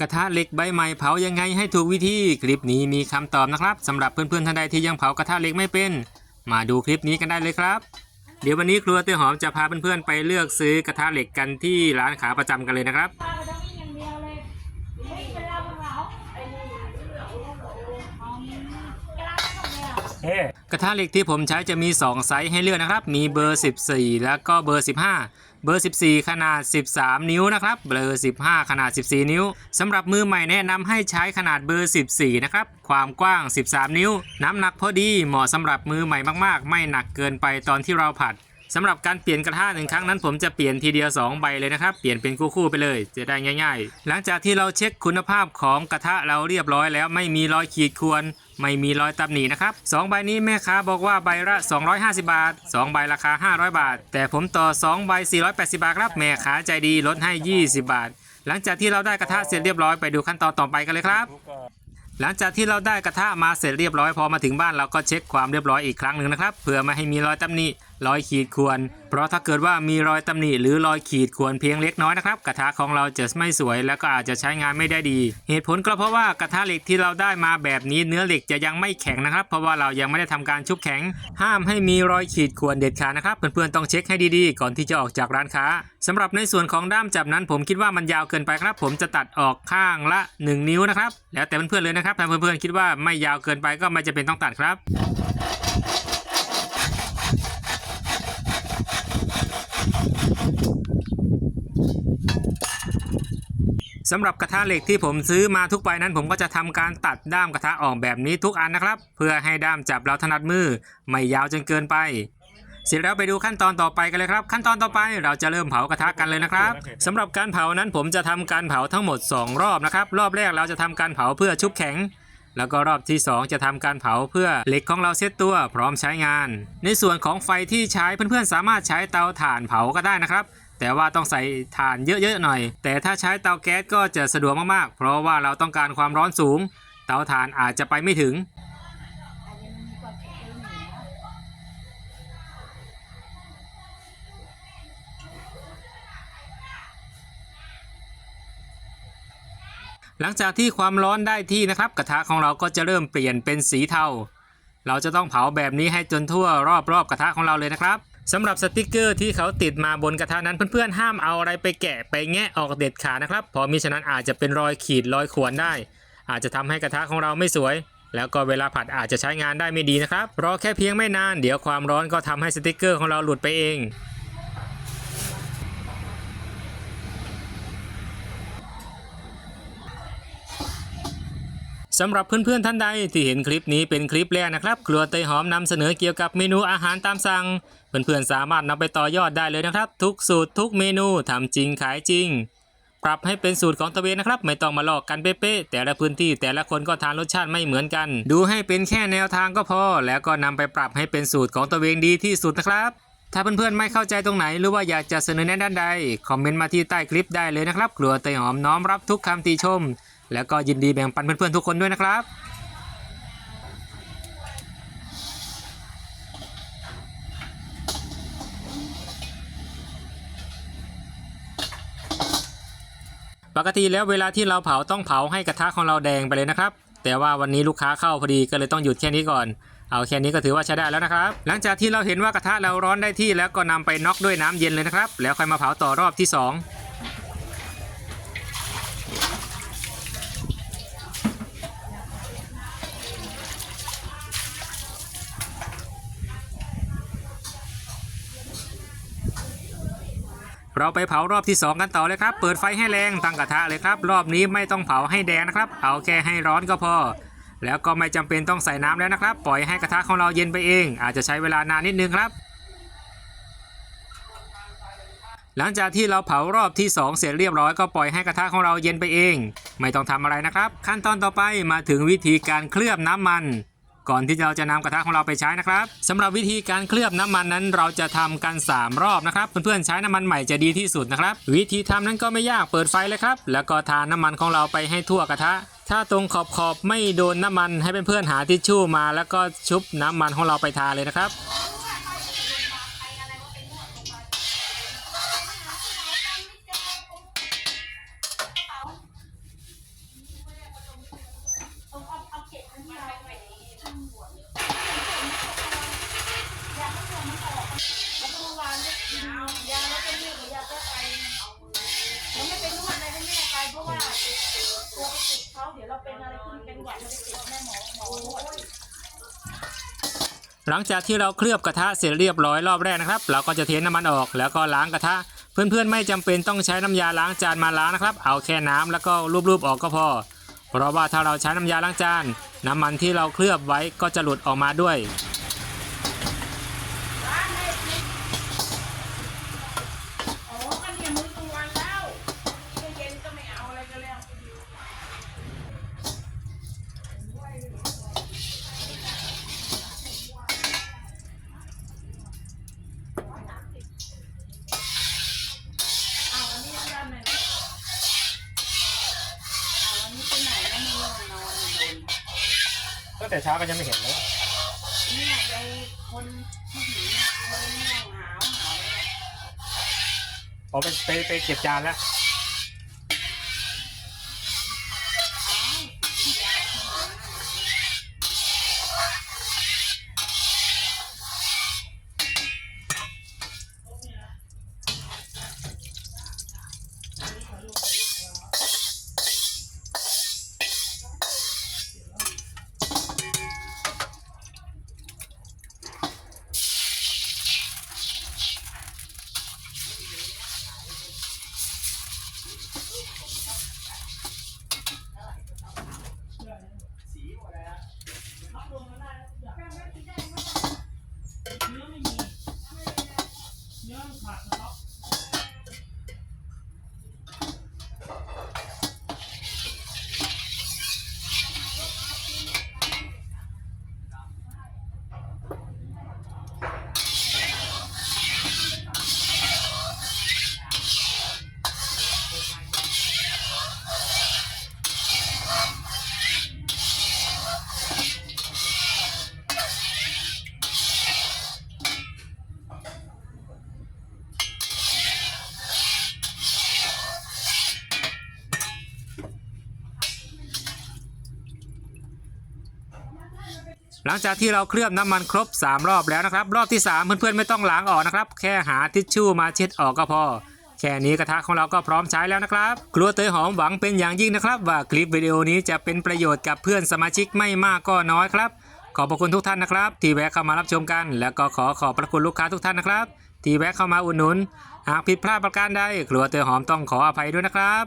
กระทะเหล็กใบใหม่เผายังไงให้ถูกวิธีคลิปนี้มีคำตอบนะครับสำหรับเพื่อนๆท่านใดที่ยังเผากระทะเหล็กไม่เป็น มาดูคลิปนี้กันได้เลยครับ เดี๋ยววันนี้ครัวเตื้อหอมจะพาเพื่อนๆไปเลือกซื้อกระทะเหล็กกันที่ร้านขาประจำกันเลยนะครับปลาไปต้องมีอย่างเดียวเลยเฮ้ยเป็นเราเป็นเราไอ้นี่เอากระลาไม่ต้องเลยอะกระทะเหล็กที่ผมใช้จะมี 2 ไซส์ให้เลือกนะครับ มีเบอร์ 14 แล้วก็เบอร์ 15 เบอร์ 14 ขนาด 13 นิ้วนะครับเบอร์ 15 ขนาด 14 นิ้วสำหรับมือใหม่แนะนำให้ใช้ขนาดเบอร์ 14 นะครับ ความกว้าง 13 นิ้ว น้ำหนักพอดีเหมาะสำหรับมือใหม่มากๆ ไม่หนักเกินไปตอนที่เราผัดสำหรับการเปลี่ยนกระทะหนึ่งครั้งนั้นผมจะเปลี่ยนทีเดียว 2 ใบเลยนะครับ เปลี่ยนเป็นคู่ๆไปเลยจะได้ง่าย ๆ หลังจากที่เราเช็คคุณภาพของกระทะเราเรียบร้อยแล้วไม่มีรอยขีดข่วน ไม่มีรอยตำหนินะครับสองใบนี้แม่ค้าบอกว่าใบละ 250 บาท 2 ใบราคา 500 บาท แต่ผมต่อ 2 ใบ 480 บาทครับแม่ค้าใจดีลดให้ 20 บาท หลังจากที่เราได้กระทะเสร็จเรียบร้อยไปดูขั้นตอนต่อไปกันเลยครับ หลังจากที่เราได้กระทะมาเสร็จเรียบร้อยพอมาถึงบ้านเราก็เช็คความเรียบร้อยอีกครั้งหนึ่งนะครับเพื่อไม่ให้มีรอยตำหนิรอยขีดข่วน เพราะถ้าเกิดว่ามีรอยตำหนิหรือรอยขีดข่วนเพียงเล็กน้อยนะครับ กระทะของเราจะไม่สวย แล้วก็อาจจะใช้งานไม่ได้ดี เหตุผลก็เพราะว่ากระทะเหล็กที่เราได้มาแบบนี้เนื้อเหล็กจะยังไม่แข็งนะครับ เพราะว่าเรายังไม่ได้ทำการชุบแข็ง ห้ามให้มีรอยขีดข่วนเด็ดขาดนะครับเพื่อนๆต้องเช็คให้ดีๆ ก่อนที่จะออกจากร้านค้าสำหรับในส่วนของด้ามจับนั้น ผมคิดว่ามันยาวเกินไปครับ ผมจะตัดออกข้างละ 1 นิ้วนะครับแล้วแต่เพื่อนๆเลยนะครับถ้าเพื่อนๆคิดว่าไม่ยาวเกินไปก็ไม่จะเป็นต้องตัดครับ สำหรับกระทะเหล็กที่ผมซื้อมาทุกใบนั้น ผมก็จะทำการตัดด้ามกระทะออกแบบนี้ทุกอันนะครับ เพื่อให้ด้ามจับเราถนัดมือ ไม่ยาวจนเกินไป เสร็จแล้วไปดูขั้นตอนต่อไปกันเลยครับ ขั้นตอนต่อไปเราจะเริ่มเผากระทะกันเลยนะครับสำหรับการเผานั้นผมจะทำการเผาทั้งหมด 2 รอบนะครับรอบแรกเราจะทำการเผาเพื่อชุบแข็งแล้วก็รอบที่ 2 จะทำการเผาเพื่อเหล็กของเราเซตตัวพร้อมใช้งาน ในส่วนของไฟที่ใช้เพื่อนๆสามารถใช้เตาถ่านเผาก็ได้นะครับ แต่ว่าต้องใส่ถ่านเยอะๆหน่อย แต่ถ้าใช้เตาแก๊สก็จะสะดวกมากๆ เพราะว่าเราต้องการความร้อนสูง เตาถ่านอาจจะไปไม่ถึง หลังจากที่ความร้อนได้ที่นะครับ กระทะของเราก็จะเริ่มเปลี่ยนเป็นสีเทา เราจะต้องเผาแบบนี้ให้จนทั่วรอบๆกระทะของเราเลยนะครับ สำหรับสติกเกอร์ที่เขาติดมาบนกระทะนั้นเพื่อนๆห้ามเอาอะไรไปแกะไปแงะออกเด็ดขาดนะครับเพราะมิฉะนั้นอาจจะเป็นรอยขีดรอยข่วนได้ อาจจะทำให้กระทะของเราไม่สวย แล้วก็เวลาผัดอาจจะใช้งานได้ไม่ดีนะครับรอแค่เพียงไม่นาน เดี๋ยวความร้อนก็ทำให้สติกเกอร์ของเราหลุดไปเอง สำหรับเพื่อนๆท่านใดที่เห็นคลิปนี้เป็นคลิปแรกนะครับ ครัวเตยหอมนำเสนอเกี่ยวกับเมนูอาหารตามสั่ง เพื่อนๆสามารถนำไปต่อยอดได้เลยนะครับ ทุกสูตรทุกเมนูทำจริงขายจริง ปรับให้เป็นสูตรของตัวเองนะครับ ไม่ต้องมาหลอกกันเป๊ะๆแต่ละพื้นที่แต่ละคนก็ทานรสชาติไม่เหมือนกัน ดูให้เป็นแค่แนวทางก็พอ แล้วก็นำไปปรับให้เป็นสูตรของตัวเองดีที่สุดนะครับถ้าเพื่อนๆไม่เข้าใจตรงไหนหรือว่าอยากจะเสนอแนะด้านใด คอมเมนต์มาที่ใต้คลิปได้เลยนะครับ ครัวเตยหอมน้อมรับทุกคำติชม แล้วก็ยินดีแบ่งปันเพื่อนๆทุกคนด้วยนะครับปกติแล้วเวลาที่เราเผาต้องเผาให้กระทะของเราแดงไปเลยนะครับ แต่ว่าวันนี้ลูกค้าเข้าพอดีก็เลยต้องหยุดแค่นี้ก่อน เอาแค่นี้ก็ถือว่าใช้ได้แล้วนะครับ หลังจากที่เราเห็นว่ากระทะเราร้อนได้ที่แล้วก็นำไปน็อกด้วยน้ำเย็นเลยนะครับ แล้วค่อยมาเผาต่อรอบที่ 2 เราไปเผารอบที่ 2 กันต่อเลยครับ เปิดไฟให้แรงตั้งกระทะเลยครับ รอบนี้ไม่ต้องเผาให้แดงนะครับ เอาแค่ให้ร้อนก็พอ แล้วก็ไม่จำเป็นต้องใส่น้ำแล้วนะครับ ปล่อยให้กระทะของเราเย็นไปเอง อาจจะใช้เวลานานนิดนึงครับ หลังจากที่เราเผารอบที่ 2 เสร็จเรียบร้อยก็ปล่อยให้กระทะของเราเย็นไปเอง ไม่ต้องทำอะไรนะครับ ขั้นตอนต่อไปมาถึงวิธีการเคลือบน้ำมัน ก่อนที่เราจะนำกระทะของเราไปใช้นะครับสำหรับวิธีการเคลือบน้ำมันนั้นเราจะทำกัน 3 รอบนะครับ เพื่อนๆใช้น้ำมันใหม่จะดีที่สุดนะครับ วิธีทำนั้นก็ไม่ยากเปิดไฟเลยครับแล้วก็ทาน้ำมันของเราไปให้ทั่วกระทะ ถ้าตรงขอบขอบไม่โดนน้ำมันให้เพื่อนๆหาทิชชู่มา แล้วก็ชุบน้ำมันของเราไปทาเลยนะครับ หลังจากที่เราเคลือบกระทะเสร็จเรียบร้อยรอบแรกนะครับ เราก็จะเทน้ำมันออกแล้วก็ล้างกระทะ เพื่อนๆไม่จำเป็นต้องใช้น้ำยาล้างจานมาล้างนะครับ เอาแค่น้ำแล้วก็รูปๆออกก็พอ เพราะว่าถ้าเราใช้น้ำยาล้างจาน น้ำมันที่เราเคลือบไว้ก็จะหลุดออกมาด้วย ตั้งแต่เช้าก็ยังไม่เห็นเลยเนี่ยยายคนที่หิวเนี่ยคนเนี่ยหาวหาวเลยผมไปไปไปเก็บจานแล้ว หลังจากที่เราเคลือบน้ำมันครบ 3 รอบแล้วนะครับ รอบที่ 3 เพื่อนๆไม่ต้องล้างออกนะครับ แค่หาทิชชู่มาเช็ดออกก็พอ แค่นี้กระทะของเราก็พร้อมใช้แล้วนะครับ ครัวเตยหอมหวังเป็นอย่างยิ่งนะครับ ว่าคลิปวิดีโอนี้จะเป็นประโยชน์กับเพื่อนสมาชิกไม่มากก็น้อยครับ ขอบพระคุณทุกท่านนะครับ ที่แวะเข้ามารับชมกัน แล้วก็ขอขอบพระคุณลูกค้าทุกท่านนะครับ ที่แวะเข้ามาอุดหนุน หากผิดพลาดประการใดครัวเตยหอมต้องขออภัยด้วยนะครับ